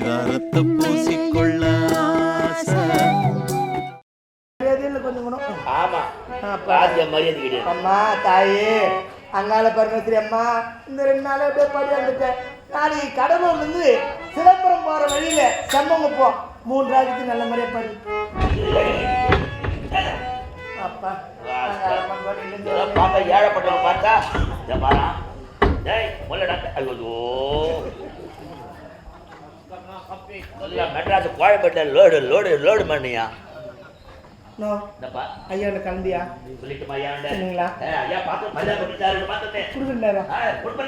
பரிதாரத்தை பூசிக்கொள்ள அம்மா தாயே அங்காள பரமேஸ்வரி அம்மா இந்த ரெண்டு நாளே அப்படியே படி வந்துட்டேன். நாளைக்கு கடலூர்ல இருந்து சிதம்பரம் போற வழியில செம்மங்க போ மூணு ராஜத்துக்கு நல்ல மாதிரியா படி. அப்பா பார்த்தா ஏழப்பட்டவன் பார்த்தா ஐயோ. மெட்ராஸ் கோயம்பேட்டில் லோடு லோடு லோடு பண்ணியா? ஐயா சொன்னீங்களா? பார்த்து பண்ணிட்டாரு பார்த்துட்டேன்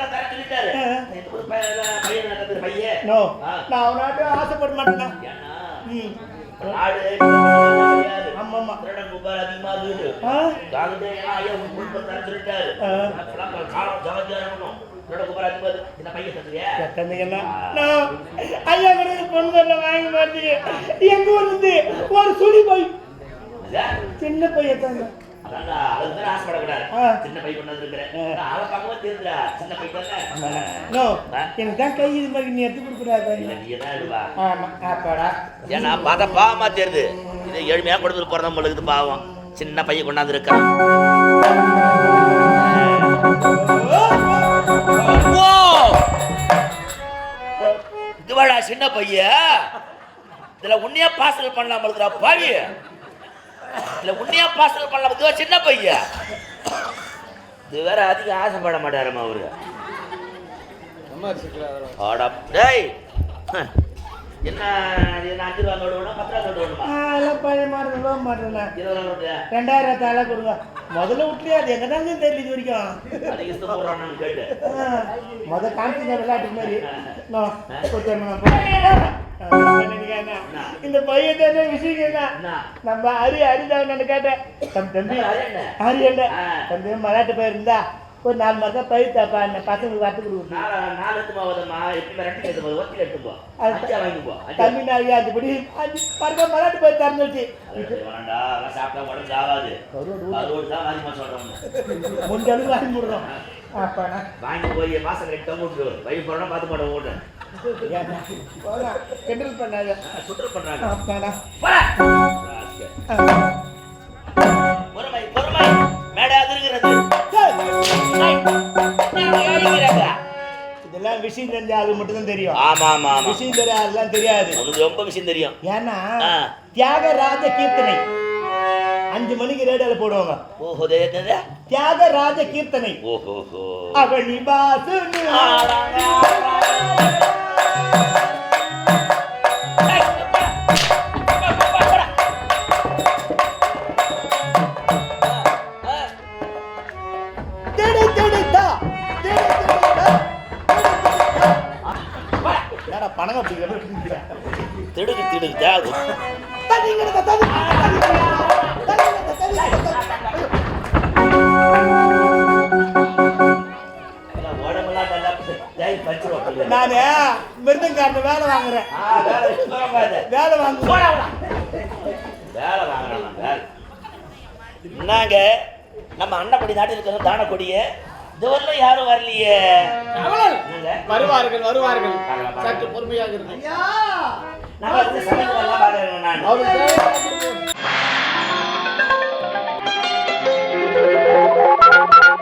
தர சொல்லிட்டாரு. பையன் பையன் நோ. நான் அவனாட்டு ஆசைப்பட மாட்டேனா? ம். நாடு ஐயா கூட பொண்ணு வாங்கி மாட்டீங்க எங்க ஊர்ல இருந்து ஒரு சுடி போய் சின்ன பையன் தாங்க பாவமா தெரியுது. இது ஏழ்மையா கொடுத்துட்டு போறதா உங்களுக்கு பாவம். சின்ன பையன் கொண்டாந்து இருக்கான் சின்ன பையன் இதுல உன்னையா பார்சல் பண்ணலாம் இருக்கிறா பாவி இதுல உன்னையா பார்சல் பண்ணலாம். இதுவா சின்ன பையன் இது வேற அதிகம் ஆசைப்பட மாட்டாருமா அவரு. ஆடா டேய். என்ன இது அஞ்சு ரூபா நோட்டு வேணும் பத்து ரூபா நோட்டு வேணுமா? எல்லாம் பழைய மாதிரி விட மாட்டேன் இருபது ரூபா நோட்டு. ரெண்டாயிரம் தால கொடுங்க. முதல்ல விட்டுலே அது எங்க தாங்க தெரியல இது வரைக்கும். அதுக்கு இஷ்டம் போடுறான்னு கேட்டு முத விளையாட்டு மாதிரி? இந்த பையன் தானே விஷயம் என்ன? நம்ம ஹரி ஹரிதான் நான் கேட்டேன். தம் தம்பி ஆ. தம்பி மராட்டு போயிருந்தா ஒரு நாலு மாதம் பயிர் தாப்பா அந்த பசங்களுக்கு வரத்து கொடுக்கணும் நாலு எடுத்துமா ரெண்டு எடுத்து போகுது ஒத்தி எடுத்து போ அது- அஞ்சா வாங்கி போ. தம்பி அஞ்சுபடி அஞ்சு பாருங்க மராட்டு போய் திறந்துச்சு அது அதெல்லாம் சாப்பிட்டா உடம்பு ஆகாது தான் சொல்கிறோம் அளவுக்கு வாங்கி விடுறோம் அப்பாண்ணா வாங்கி போய் மாசம் ரெண்டு டவுன் விட்டு வழி போகிறோம் பார்த்து போடா, கிண்டல் பண்ணுறாங்க அப்பாண்ணா இதெல்லாம் விஷயம் தெரிஞ்ச ஆளு மட்டும் தான் தெரியும். ஆமா ஆமா ஆமா. விஷயம் தெரியாத ஆளுலாம் தெரியாது. உனக்கு ரொம்ப விஷயம் தெரியும். ஏன்னா. தியாகராஜ கீர்த்தனை. அஞ்சு மணிக்கு ரேடியோல போடுவாங்க. ஓஹோ தியாகராஜ கீர்த்தனை. ஓஹோஹோ. அவனி பாசு நல்லா தேய் பச்சிருவோம் நானு மிருதங்காரன் வேலை வாங்குறேன். வேலை வாங்க வேலை வாங்குறான் வேலை. என்னங்க நம்ம அன்னப்படி நாட்டில் இருக்கிற தானக்கொடியே இதுவரையிலும் யாரும் வரலையே? வருவார்கள் வருவார்கள். சற்று பொறுமையாக இருங்க ஐயா நம்ம நான்.